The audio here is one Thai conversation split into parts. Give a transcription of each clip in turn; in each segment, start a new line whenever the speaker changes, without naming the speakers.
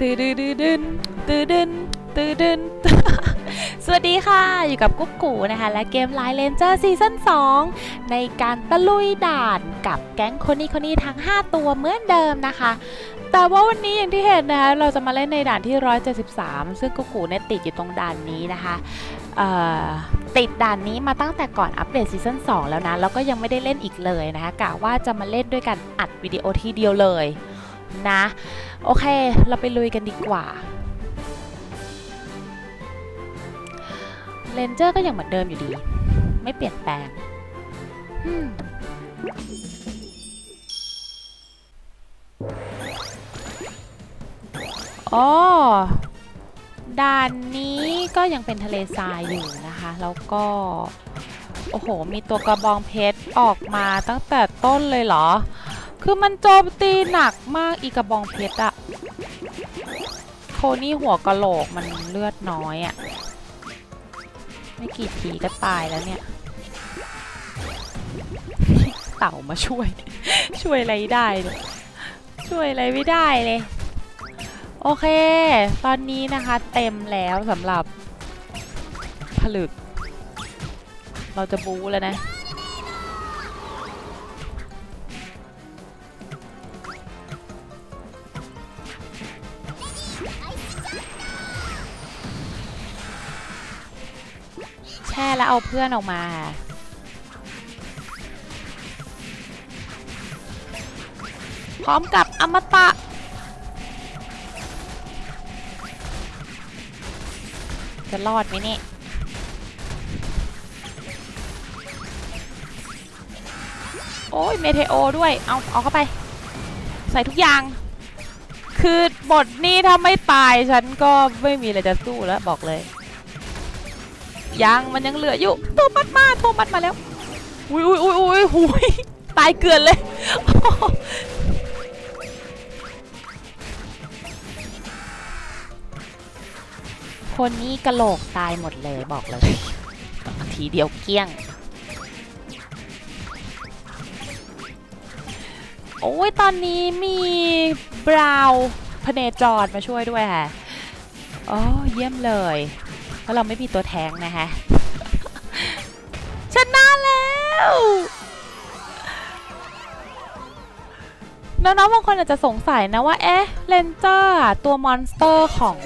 ตื่นดืนดืนตื่นดืนตื่นดืนสวัสดีค่ะ อยู่กับกุ๊กกูนะคะ และเกมไลน์เลนเจอร์ซีซั่น2ในการตะลุยด่านกับแก๊งคนนี้คนนี้ทั้ง 5 ตัวเหมือนเดิมนะคะ แต่ว่าวันนี้อย่างที่เห็นนะคะ เราจะมาเล่นในด่านที่ 173 ซึ่งกุ๊กกูเนี่ยติดอยู่ตรงด่านนี้นะคะติดด่านนี้มาตั้งแต่ก่อนอัปเดตซีซั่น2แล้วนะ แล้วก็ยังไม่ได้เล่นอีกเลยนะคะกะว่าจะมาเล่นด้วยกันอัดวิดีโอทีเดียวเลย นะ โอเค เราไปลุยกันดีกว่าเลนเจอร์ก็ยังเหมือนเดิมอยู่ดี ไม่เปลี่ยนแปลงอ๋อด่านนี้ก็ยังเป็นทะเลทรายอยู่นะคะ แล้วก็ โอ้โห มีตัวกระบองเพชรออกมาตั้งแต่ต้นเลยเหรอ คือมันโจมตีหนักมากอีกระบองเพชรอะโทนี่หัวกะโหลกมันเลือดน้อยอะไม่กี่ทีก็ตายแล้วเนี่ย เต่ามาช่วย ช่วยอะไรได้เลยช่วยอะไรไม่ได้เลย โอเค ตอนนี้นะคะเต็มแล้วสำหรับผลึก เราจะบู๊แล้วนะ ช่แล้วเอาเพื่อนออกมา พร้อมกับอมตะ จะรอดไหมเนี่ยโอ้ยเมเทโอด้วย เอา เอาเข้าไป ใส่ทุกอย่าง คือบทนี้ถ้าไม่ตายฉันก็ไม่มีอะไรจะสู้แล้วบอกเลย ยังมันยังเหลืออยู่โทมัสมาโทมัสมาแล้วอุ้ยอุ้ยอุ้ยอุ้ยหุยตายเกลือนเลยคนนี้กระโหลกตายหมดเลยบอกเลย ทีเดียวเกลี้ยง โอ้ยตอนนี้มีบราวน์พเนจรมาช่วยด้วยค่ะโอ้เยี่ยมเลย ราะเราไม่มีตัวแทงนะคะชนะแล้วน้องๆบางคนอาจจะสงสัยนะว่า เอ๊ะเลนเจอร์ตัวมอนสเตอร์ของ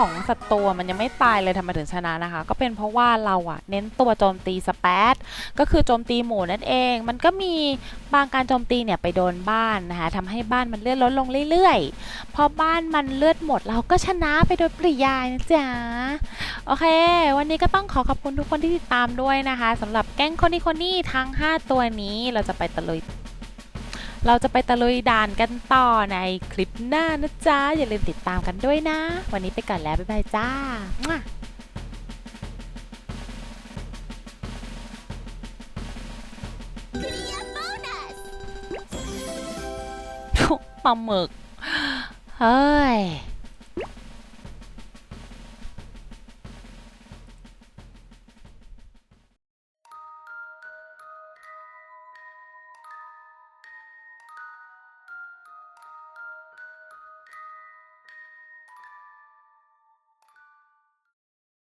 ของศัตรูมันยังไม่ตายเลยทำไมถึงชนะนะคะ ก็เป็นเพราะว่าเราอะเน้นตัวโจมตีสเปซก็คือโจมตีหมู่นั่นเอง มันก็มีบางการโจมตีเนี่ยไปโดนบ้านนะคะทำให้บ้านมันเลือดลดลงเรื่อยๆ พอบ้านมันเลือดหมดเราก็ชนะไปโดยปริยายนะจ๊ะโอเค วันนี้ก็ต้องขอขอบคุณทุกคนที่ติดตามด้วยนะคะสำหรับแก๊งคนนี้คนนี้ทั้ง 5 ตัวนี้เราจะไปตะลุย เราจะไปตะลุยด่านกันต่อในคลิปหน้านะจ๊ะ อย่าลืมติดตามกันด้วยนะ วันนี้ไปก่อนแล้ว บ๊ายบายจ้ามั่วปลาหมึก เฮ้ย